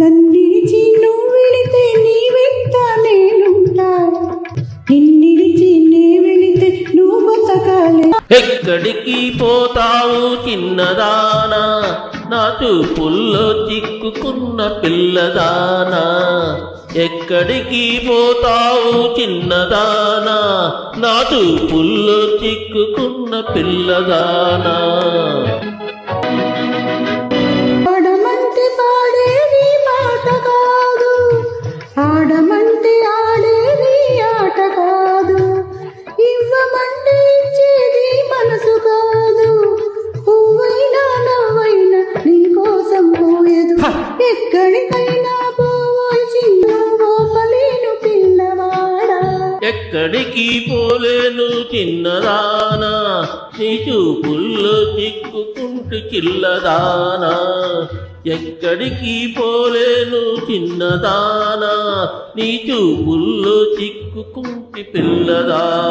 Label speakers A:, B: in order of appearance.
A: నన్నిడిచి నువ్వు వెళితే నీ వెంట నేనుంటా నిన్నిడిచి నే వెళితే నువ్వు బతకాలే.
B: ఎక్కడికి పోతావు చిన్నదానా? నా చూపుల్లో చిక్కుకున్న పిల్లదానా? ఎక్కడికి పోతావు చిన్నదానా? నా చూపుల్లో చిక్కుకున్న పిల్లదానా?
A: ఆడమంటే ఆడేది ఆట కాదు. ఇవ్వమంటే ఇచ్చేది మనసు కాదు. పువ్వైనా నవ్వైనా నీ కోసం పోయేదు ఎక్కడికైనా పోవాల్సిన గోపలేను పిల్లవాడా.
B: ఎక్కడికి పోలేను చిన్నదానా? నీ చూపుల్లో చిక్కుకుంటూ చిల్లదానా. ఎక్కడికి పోలేను చిన్నదానా. నీ చూపుల్లో చిక్కుకుంటి పిల్లదానా.